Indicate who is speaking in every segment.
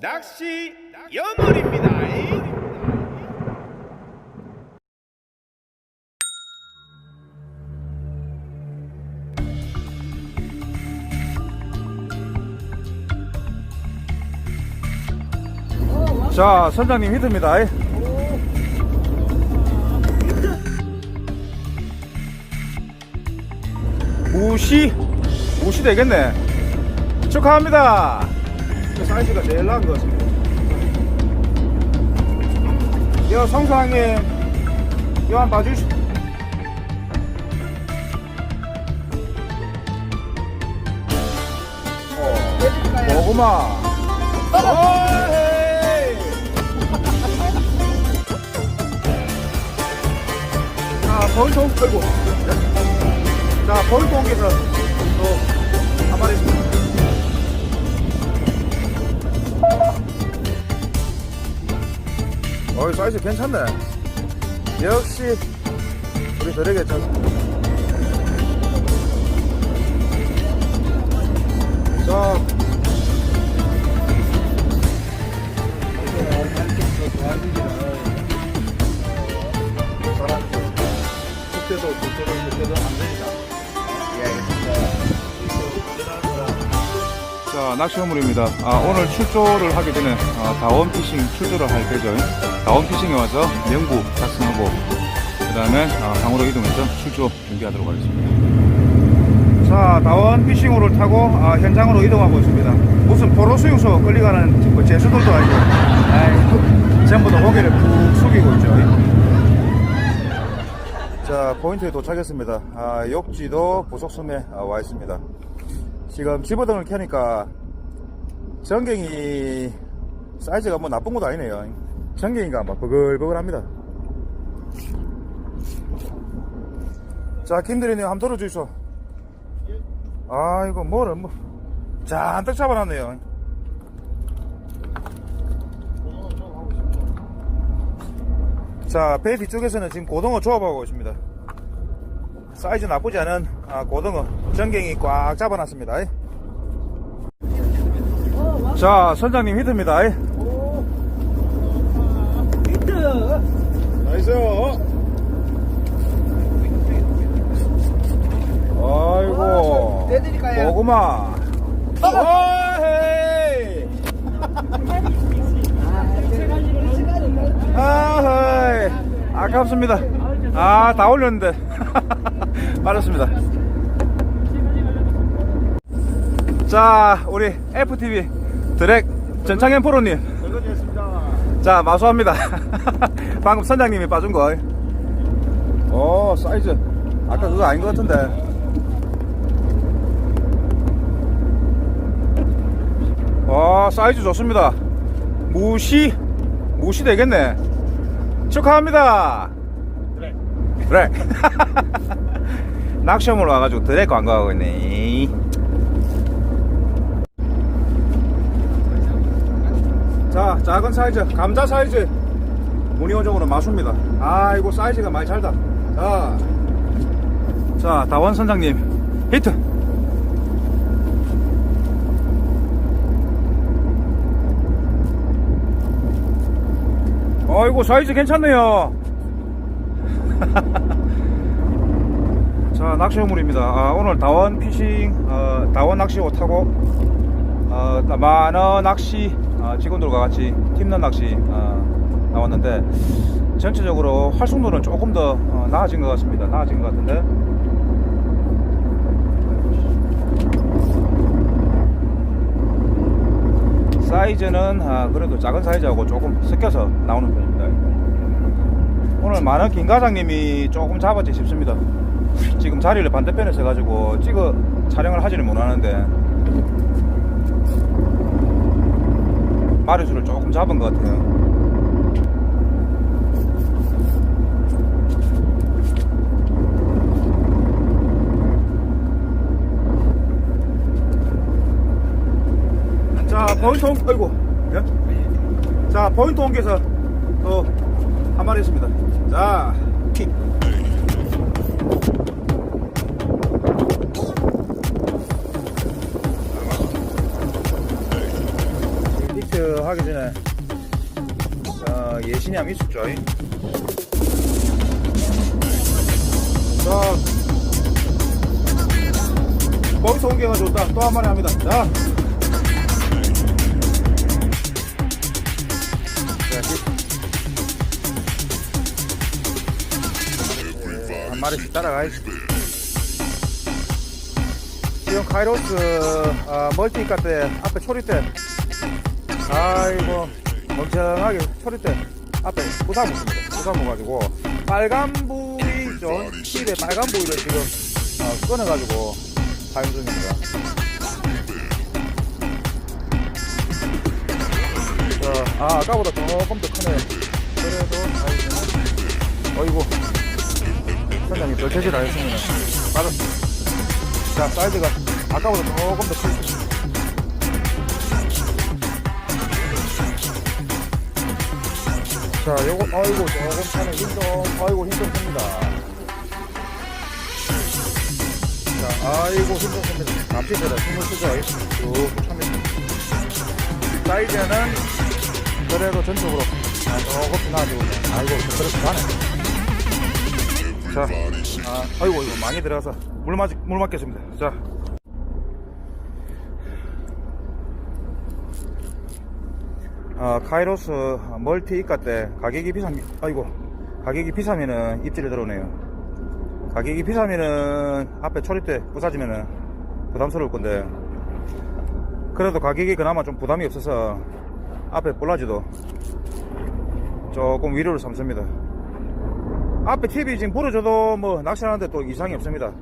Speaker 1: 낚시 여물입니다.
Speaker 2: 자, 선장님 히트입니다. 무시, 무시 되겠네. 축하합니다. 이 사이즈가 제일 나은 것 같습니다. 여 성상에 요한 봐주시. 어헤이. 자, 벌통 끌고. 자, 벌통에서 또 한 마리 어이, 사이즈 괜찮네. 역시, 우리 별에 괜찮 낚시어물입니다. 아, 오늘 출조를 하기 전에 아, 다원 피싱 출조를 할 때죠. 다원 피싱에 와서 명부 작성하고 그 다음에 아, 강으로 이동해서 출조 준비하도록 하겠습니다. 자, 다원 피싱호를 타고 아, 현장으로 이동하고 있습니다. 무슨 포로 수용소 끌려가는 뭐 제수들도 아니고 아이, 전부 다 고개를 푹 숙이고 있죠. 자, 포인트에 도착했습니다. 아, 욕지도 부속섬에 아, 와 있습니다. 지금 집어등을 켜니까 전갱이 사이즈가 뭐 나쁜 것도 아니네요. 전갱이가 막 버글버글합니다. 자, 김대리님 한번 들어주시오. 아이고, 뭐를 뭐. 잔뜩 잡아놨네요. 자, 배 뒤쪽에서는 지금 고등어 조업하고 있습니다. 사이즈 나쁘지 않은 아, 고등어 전갱이 꽉 잡아놨습니다. 자, 선장님 히트입니다.
Speaker 1: 나이스.
Speaker 2: 아이고,
Speaker 1: 내드릴까요?
Speaker 2: 고구마. 어헤이. 아헤이. 아깝습니다. 아, 다 올렸는데. 빠졌습니다. 자, 우리 FTV 드랙 전창현 프로님. 자, 마수합니다. 방금 선장님이 빠진 거. 오, 사이즈. 아까 그거 아닌 것 같은데. 와, 사이즈 좋습니다. 무시, 무시 되겠네. 축하합니다.
Speaker 1: 그래.
Speaker 2: 그래. 낚시험으로 와가지고 드랙 광고하고 있네. 자, 작은 사이즈, 감자 사이즈. 무늬호적으로 마수입니다. 아이고, 사이즈가 많이 잘다. 자, 자, 다원 선장님, 히트. 아이고, 사이즈 괜찮네요. 자, 낚시호물입니다. 아, 오늘 다원 피싱, 어, 다원 낚시호 타고, 어, 많은 낚시 어, 직원들과 같이 팀런 낚시 어, 나왔는데, 전체적으로 활성도는 조금 더 어, 나아진 것 같습니다. 나아진 것 같은데. 사이즈는 아, 그래도 작은 사이즈하고 조금 섞여서 나오는 편입니다. 오늘 많은 김 과장님이 조금 잡았지 싶습니다. 지금 자리를 반대편에 서 가지고 찍어 촬영을 하지는 못하는데 마리수를 조금 잡은 것 같아요. 자 포인트 온, 아이고 예? 자 포인트 옮겨서 또 한 마리 있습니다 자 킥. 하기 전에 자, 예신이 한번 있었죠. 자, 거기서 옮겨가 줬다. 또 한 마리 합니다. 자. 자, 네, 한 마리씩 따라가야지. 지금 카이로스 아, 멀티 때 앞에 초리대 아이고 멍청하게 초리대 앞에 부사 먹습니다. 부사 먹어가지고 빨간 부위 좀 힐에 빨간 부위를 지금 어, 끊어가지고 사용 중입니다. 자, 아 아까보다 조금 더 크네. 그래도 아이고 어이구 선장님 별 체질 안 했습니다. 맞았습니다. 자, 사이즈가 아까보다 조금 더 크죠. 자, 요거, 아이고, 조금 차는 힘 좀, 아이고, 힘좀 씁니다. 자, 아이고, 힘좀 씁니다. 남친들은 힘을 쓰죠. 쭉 찹니다. 사이즈는 그래도 전적으로 아, 조금 나아지고. 아이고, 그렇게 가네. 자, 아, 아이고, 이거 많이 들어가서 물 맞, 물 맞겠습니다. 자. 아, 카이로스 멀티 이카 때 가격이 비싸, 아이고, 가격이 비싸면은 입질이 들어오네요. 가격이 비싸면은 앞에 초리대 부사지면은 부담스러울 건데, 그래도 가격이 그나마 좀 부담이 없어서 앞에 볼라지도 조금 위로를 삼습니다. 앞에 TV 지금 부러져도 뭐 낚시하는데 또 이상이 없습니다.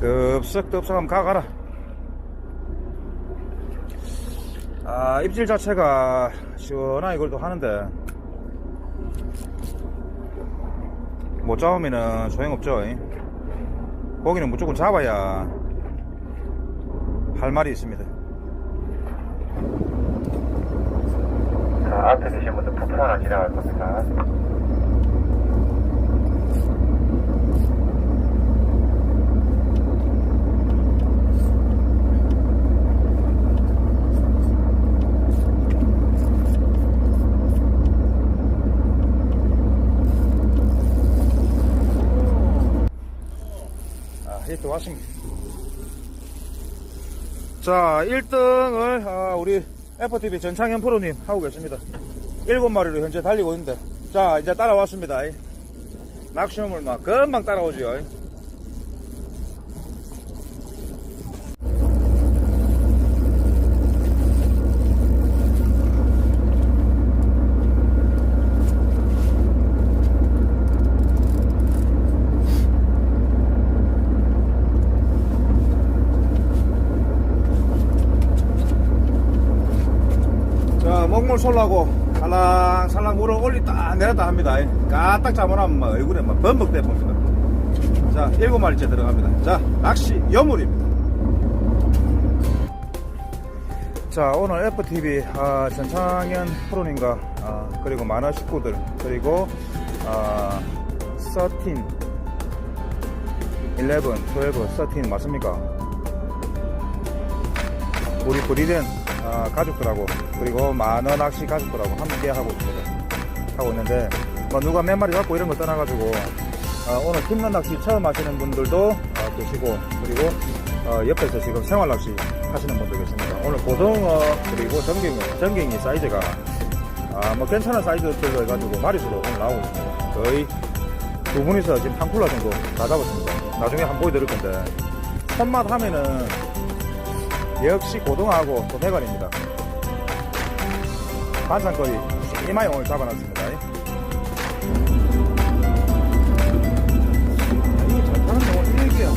Speaker 2: 덥석덥석 한번 가가라. 아, 입질 자체가 시원하게 그래도 하는데 못 잡으면은 소용없죠. 잉? 고기는 무조건 잡아야 할 말이 있습니다.
Speaker 3: 자, 앞에 계신 분들 부풀 하나 지나갈 겁니다.
Speaker 2: 아, 1등 왔습니다. 자, 1등을 아, 우리 FTV 전창현 프로님 하고 계십니다. 7마리로 현재 달리고 있는데 자, 이제 따라왔습니다. 막 금방 따라오죠. 자, 먹 물 솔라고 살랑살랑 물을 올리다 내렸다 합니다. 까딱 잡아놓으면 막 얼굴에 막 범벅대 봅니다. 자, 일곱 마리째 들어갑니다. 자, 낚시 여물입니다. 자, 오늘 FTV 아, 전창현 프로님과 아, 그리고 만화 식구들 그리고 아, 13, 11, 12, 13 맞습니까? 우리 브리덴 아, 가족들하고 그리고 많은 낚시 가족들하고 함께 하고 있습니다. 하고 있는데 뭐 누가 몇 마리 갖고 이런 거 떠나가지고 아, 오늘 팀런 낚시 처음 하시는 분들도 아, 계시고 그리고 어, 옆에서 지금 생활 낚시 하시는 분도 계십니다. 오늘 고등어 그리고 전갱이 전갱이 사이즈가 아, 뭐 괜찮은 사이즈들로 해가지고 마리수로 오늘 나오고 있습니다. 거의 두 분이서 지금 한 쿨라 정도 다 잡았습니다. 나중에 한번 보여드릴 건데 손맛 하면은 역시 고등어하고 도매관입니다. 반찬거리 이마에 오늘 잡아놨습니다. 오늘 일기야.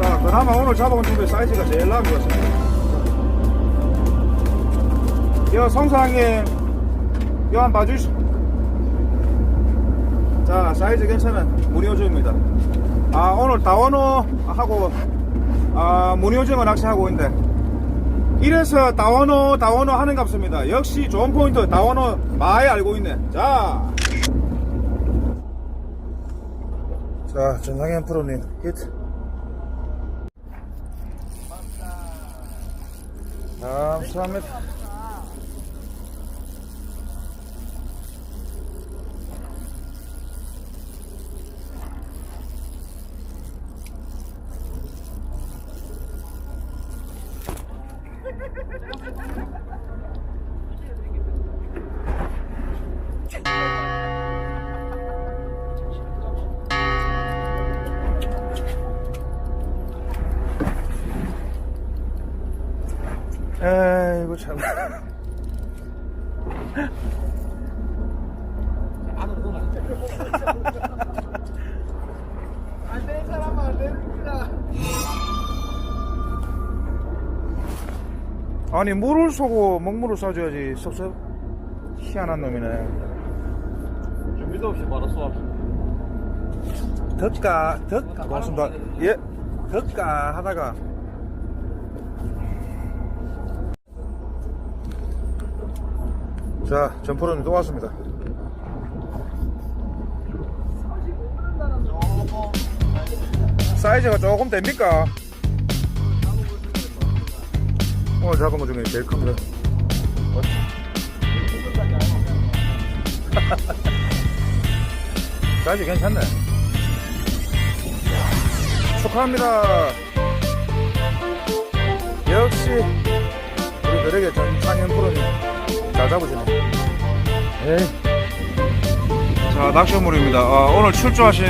Speaker 2: 자, 그나마 오늘 잡아온 중에 사이즈가 제일 나은 것 같습니다. 여 성상님, 여 한번 봐주시오. 자, 사이즈 괜찮은 무늬오즈입니다. 아, 오늘 다원어 하고, 아, 무늬오징어 낚시하고 있는데, 이래서 다원어, 다원어 하는 값입니다. 역시 좋은 포인트, 다원어 많이 알고 있네. 자. 자,
Speaker 4: 자, 전상현 프로님 히트. 감사합니다. 에이구 참.
Speaker 1: 안된 사람은 안 됩니다.
Speaker 4: 아니 물을 쏘고 먹물을 쏴줘야지 섭섭 희한한 놈이네
Speaker 1: 준비도 없이 바로 쏘아.
Speaker 4: 덧가 덧 고맙습니다 예 덧가 하다가 자 전프로님 또 왔습니다 사이즈가 조금 됩니까? 오늘 잡은 것 중에 제일 큽니다 사이즈 괜찮네 축하합니다. 역시 우리 들에게 전창현 프로님 잘 잡으시네. 에이,
Speaker 2: 자, 낚시물입니다. 아, 오늘 출조하신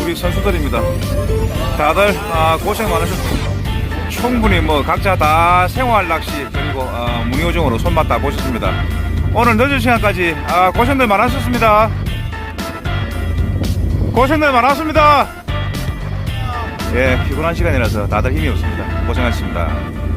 Speaker 2: 우리 선수들입니다. 다들 아, 고생 많으셨고 충분히 뭐 각자 다 생활 낚시 그리고 아, 무늬오종으로 손맛 다 보셨습니다. 오늘 늦은 시간까지 아, 고생들 많으셨습니다. 고생들 많았습니다. 예, 피곤한 시간이라서 다들 힘이 없습니다. 고생하셨습니다.